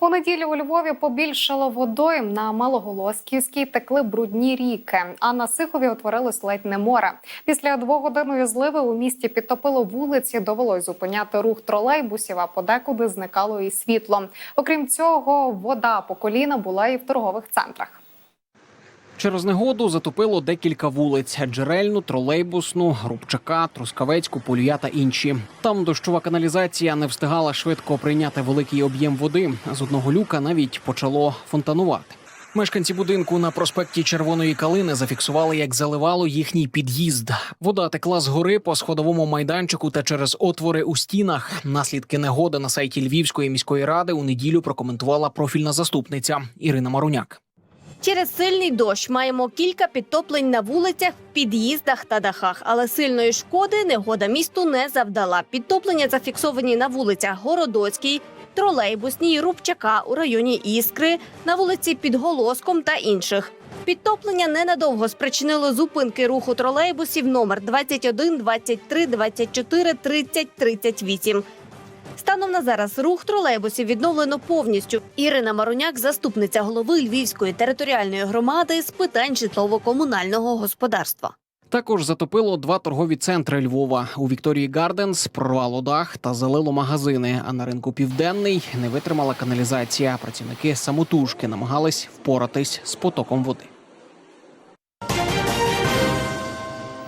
У неділю у Львові побільшало водою. на Малоголосківській текли брудні ріки, а на Сихові утворилось ледь не море. Після двогодинної зливи у місті підтопило вулиці, довелось зупиняти рух тролейбусів, а подекуди зникало і світло. Окрім цього, вода по коліна була і в торгових центрах. Через негоду затопило декілька вулиць: джерельну, тролейбусну, Рубчака, Трускавецьку, Полюя та інші. Там дощова каналізація не встигала швидко прийняти великий об'єм води. З одного люка навіть почало фонтанувати. Мешканці будинку на проспекті Червоної Калини зафіксували, як заливало їхній під'їзд. Вода текла з гори по сходовому майданчику та через отвори у стінах. Наслідки негоди на сайті Львівської міської ради у неділю прокоментувала профільна заступниця Ірина Маруняк. Через сильний дощ маємо кілька підтоплень на вулицях, під'їздах та дахах, але сильної шкоди негода місту не завдала. Підтоплення зафіксовані на вулицях Городоцькій, Тролейбусній, Рубчака у районі Іскри, на вулиці під Голоском та інших. Підтоплення ненадовго спричинило зупинки руху тролейбусів номер 21, 23, 24, 30, 38. Станом на зараз рух тролейбусів відновлено повністю. Ірина Маруняк, заступниця голови Львівської територіальної громади з питань житлово-комунального господарства. Також затопило два торгові центри Львова. У Вікторії Гарденс прорвало дах та залило магазини. А на ринку Південний не витримала каналізація. Працівники самотужки намагались впоратись з потоком води.